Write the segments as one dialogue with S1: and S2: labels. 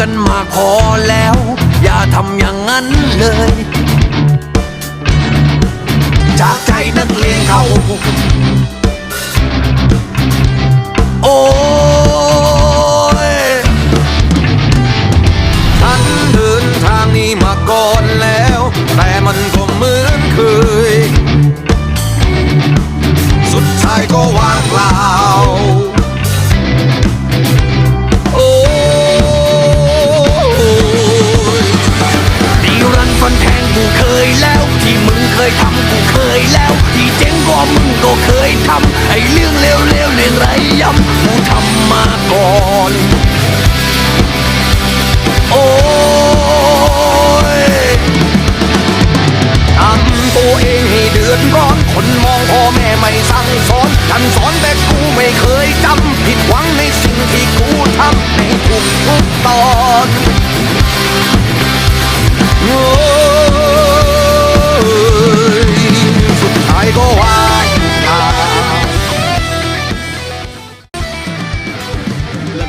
S1: กันมาพอแล้ว อย่าทำอย่างนั้นเลย จากใจนักเลงเขา โอ้ยฉันเดินทางนี้มาก่อนแล้ว แต่มันก็เหมือนเคย เคยทำกูเคยแล้วที่เจ๊งก็มึงก็เคยทำไอ้เ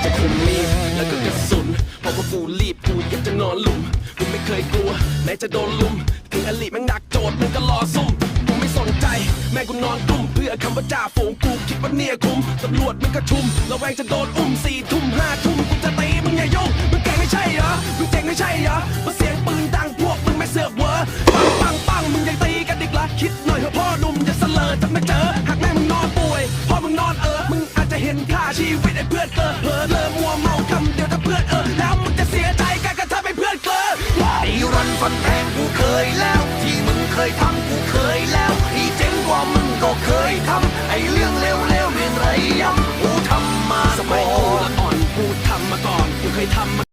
S1: จะ
S2: คุมมีดแล้วก็กระสุนเพราะว่ากูรีบกูอยากจะนอนหลุมกูไม่เคยกลัวแม้จะโดนลุม ถึงอลิแม่งหนักโจทย์มึงก็รอซุ่มกูไม่สนใจ แม่กูนอนกลุ่มเพื่อคำว่าจ่าฝูงกูคิดว่าเนี่ยคุ้มตำรวจมันก็ชุมระแวงจะโดนอุ้มสี่ทุ่มห้าทุ่มกูจะตีมึงอย่ายุ่งมึงเก่งไม่ใช่เหรอมึงเจ๋งไม่ใช่เหรอ ชีวิตไอ้เพื่อนเกิดเผลอเลอมัวเมาคำเดียวถ้าเพื่อนเออแล้วมึงจะเสียใจการกระทำให้เพื่อนเกลอ
S1: ตีรันฟันแทงกูเคยแล้ว ที่มึงเคยทำกูเคยแล้วที่เจ๋งกว่ามึงก็เคยทำไอ้เรื่องเลวๆเรื่องไรย้ำกูทำมา
S2: สมั
S1: ก่
S2: ย
S1: อ
S2: กู
S1: น
S2: ละอ่อนกูทำมาก่อนกูเคยทำมา